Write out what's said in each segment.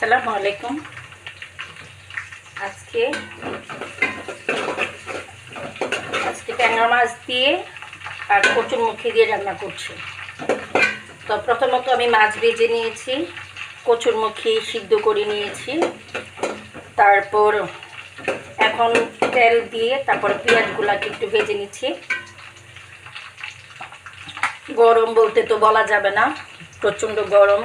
আসসালামু আলাইকুম। আজকে আজকে ট্যাংরা মাছ দিয়ে আর কচুর মুখি দিয়ে রান্না করছি। তো প্রথমত আমি মাছ ভেজে নিয়েছি, কচুর মুখি সিদ্ধ করে নিয়েছি। তারপর এখন তেল দিয়ে তারপর পেঁয়াজগুলাকে একটু ভেজে নিচ্ছি। গরম বলতে তো বলা যাবে না, প্রচণ্ড গরম।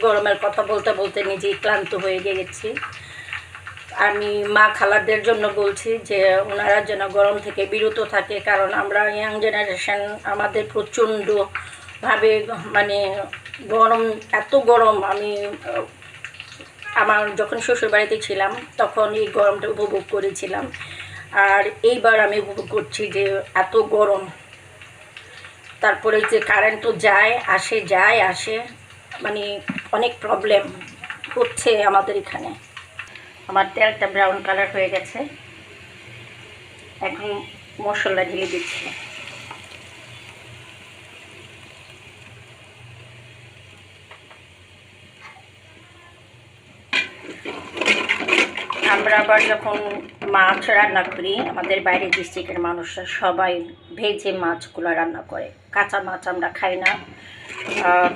গরমের কথা বলতে বলতে নিজেই ক্লান্ত হয়ে গেছি। আমি মা খালাদের জন্য বলছি যে, ওনারা যেন গরম থেকে বিরত থাকে, কারণ আমরা ইয়াং জেনারেশন আমাদের প্রচণ্ডভাবে মানে গরম, এত গরম। আমি, আমার যখন শ্বশুরবাড়িতে ছিলাম, তখন এই গরমটা উপভোগ করেছিলাম। আর এইবার আমি উপভোগ করছি যে, এত গরম। তারপরে যে কারেন্টও যায়, আসে যায়, আসে। মানে অনেক প্রবলেম হচ্ছে আমাদের এখানে। আমার তেলটা ব্রাউন কালার হয়ে গেছে। এখন মশলা ঢেলে দিচ্ছি। আমরা আবার যখন মাছ রান্না করি, আমাদের বাইরে ডিস্ট্রিক্টের মানুষরা সবাই ভেজে মাছগুলো রান্না করে। কাঁচা মাছ আমরা খাই না।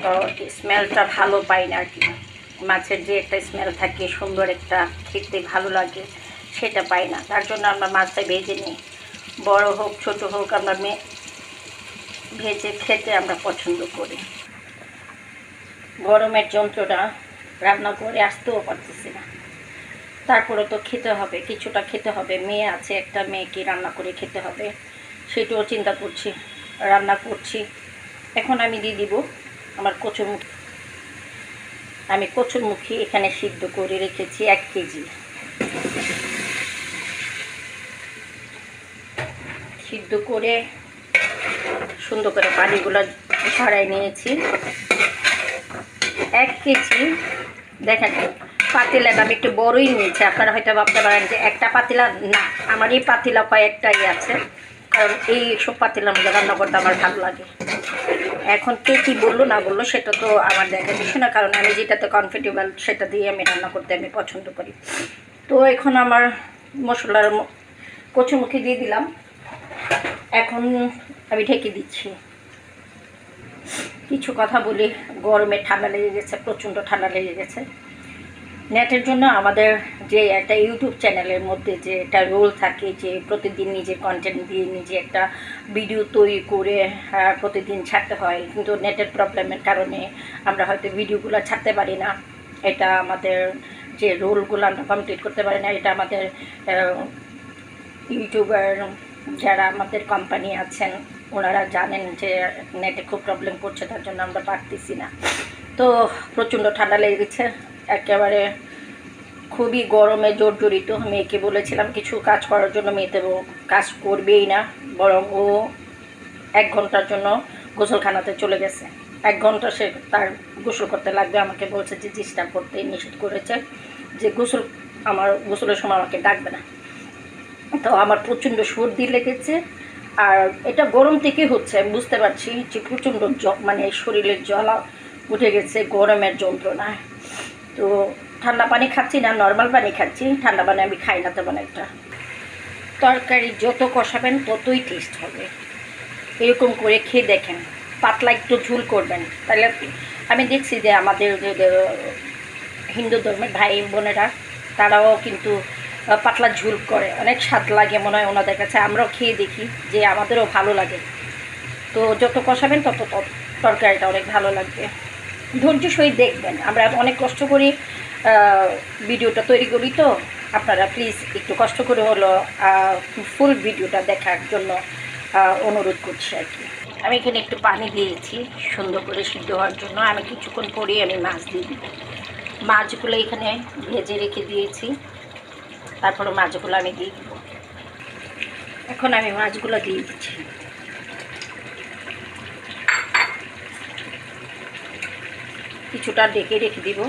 তো স্মেলটা ভালো পাই না আর কি মাছের যে একটা স্মেল থাকে, সুন্দর একটা, খেতে ভালো লাগে, সেটা পাই না। তার জন্য আমরা মাছটা ভেজে নিই। বড় হোক, ছোট হোক, আমরা মে ভেজে খেতে আমরা পছন্দ করি। গরমের যন্ত্রটা রান্না করে আসতেও পারতেছি না। তারপরে তো খেতে হবে, কিছুটা খেতে হবে। মেয়ে আছে, একটা মেয়েকে রান্না করে খেতে হবে। সেটাও চিন্তা করছি, রান্না করছি। এখন আমি দিয়ে দিব আমার কচুরমুখী আমি কচুরমুখী এখানে সিদ্ধ করে রেখেছি এক কেজি। সিদ্ধ করে সুন্দর করে পানিগুলো ছড়াই নিয়েছি। এক কেজি, দেখেন পাতিলাটা আমি একটু বড়ই নিয়েছি। আপনারা হয়তো ভাবতে পারেন যে একটা পাতিলা, না, আমার এই পাতিলা কয়েকটাই আছে। কারণ এই সব পাতিলার মধ্যে রান্না করতে আমার ভালো লাগে। এখন কে কী বলল, না বলল, সেটা তো আমার দেখা দিচ্ছে না। কারণ আমি যেটাতে কমফর্টেবল সেটা দিয়ে আমি রান্না করতে আমি পছন্দ করি। তো এখন আমার মশলার কচুমুখি দিয়ে দিলাম। এখন আমি ঢেকে দিচ্ছি। কিছু কথা বলি, গরমে ঠান্ডা লেগে গেছে, প্রচণ্ড ঠান্ডা লেগে গেছে। নেটের জন্য আমাদের যে একটা ইউটিউব চ্যানেলের মধ্যে যে একটা রোল থাকে যে প্রতিদিন নিজের কন্টেন্ট দিয়ে নিজে একটা ভিডিও তৈরি করে প্রতিদিন ছাড়তে হয়। কিন্তু নেটের প্রবলেমের কারণে আমরা হয়তো ভিডিওগুলো ছাড়তে পারি না। এটা আমাদের যে রোলগুলো আমরা কমপ্লিট করতে পারি না, এটা আমাদের ইউটিউবার যারা আমাদের কোম্পানি আছেন, ওনারা জানেন যে নেটে খুব প্রবলেম করছে, তার জন্য আমরা পারতেছি না। তো প্রচণ্ড ঠান্ডা লেগে গেছে একেবারে খুবই গরমে জর্জরিত মেয়েকে বলেছিলাম, কিছু কাজ করার জন্য মেয়েতে কাজ করবেই না। বরং ও এক ঘণ্টার জন্য গোসলখানাতে চলে গেছে। এক ঘণ্টা সে তার গোসল করতে লাগবে। আমাকে বলছে যে ডিস্টার্ব করতে নিষেধ করেছে যে, গোসল আমার গোসলের সময় আমাকে ডাকবে না। তো আমার প্রচণ্ড সর্দি লেগেছে। আর এটা গরম থেকে হচ্ছে, আমি বুঝতে পারছি যে, প্রচণ্ড মানে শরীরের জলা উঠে গেছে, গরমের যন্ত্রণায়। তো ঠান্ডা পানি খাচ্ছি না নর্মাল পানি খাচ্ছি। ঠান্ডা পানি আমি খাই না তেমন একটা। তরকারি যত কষাবেন ততই টেস্ট হবে। এরকম করে খেয়ে দেখেন। পাতলা একটু ঝুল করবেন। তাহলে আমি দেখছি যে আমাদের হিন্দু ধর্মের ভাই বোনেরা, তারাও কিন্তু পাতলা ঝুল করে। অনেক স্বাদ লাগে মনে হয় ওনাদের কাছে। আমরাও খেয়ে দেখি যে আমাদেরও ভালো লাগে। তো যত কষাবেন তত- তরকারিটা অনেক ভালো লাগবে। ধৈর্য সহিত দেখবেন। আমরা অনেক কষ্ট করি ভিডিওটা তৈরি করি তো। আপনারা প্লিজ একটু কষ্ট করে হলো ফুল ভিডিওটা দেখার জন্য অনুরোধ করছি আর কি। আমি এখানে একটু পানি দিয়েছি, সুন্দর করে সিদ্ধ হওয়ার জন্য। আমি কিছুক্ষণ পরেই আমি মাছ দিয়ে দিব। মাছগুলো এখানে ভেজে রেখে দিয়েছি। তারপরে মাছগুলো আমি দিয়ে দিব। এখন আমি মাছগুলো দিয়ে দিচ্ছি। কিছুটা ডেকে রেখে দিব,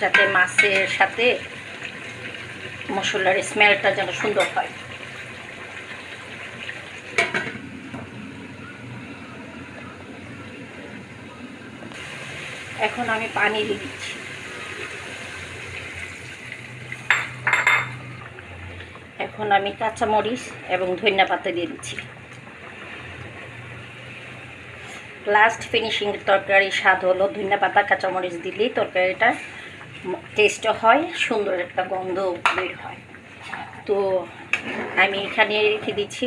যাতে মাছের সাথে মশলার স্মেলটা যেন সুন্দর হয়। এখন আমি পানি দিয়ে দিচ্ছি। এখন আমি কাঁচামরিচ এবং ধনিয়া পাতা দিয়ে দিচ্ছি। লাস্ট ফিনিশিং তরকারি স্বাদ হলো ধনিয়া পাতা, কাঁচামরিচ দিলেই তরকারিটা টেস্টও হয়, সুন্দর একটা গন্ধ বের হয়। তো আমি এখানে রেখে দিচ্ছি,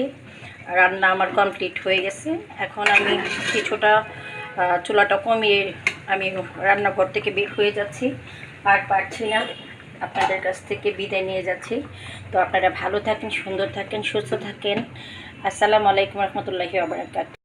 রান্না আমার কমপ্লিট হয়ে গেছে। এখন আমি কিছুটা চুলাটা কমিয়ে আমি রান্নাঘর থেকে বের হয়ে যাচ্ছি। আর পারছি না, আপনাদের কাছ থেকে বিদায় নিয়ে যাচ্ছি। তো আপনারা ভালো থাকেন, সুন্দর থাকেন, সুস্থ থাকেন। আসসালামু আলাইকুম রহমতুল্লাহি আবরাকাত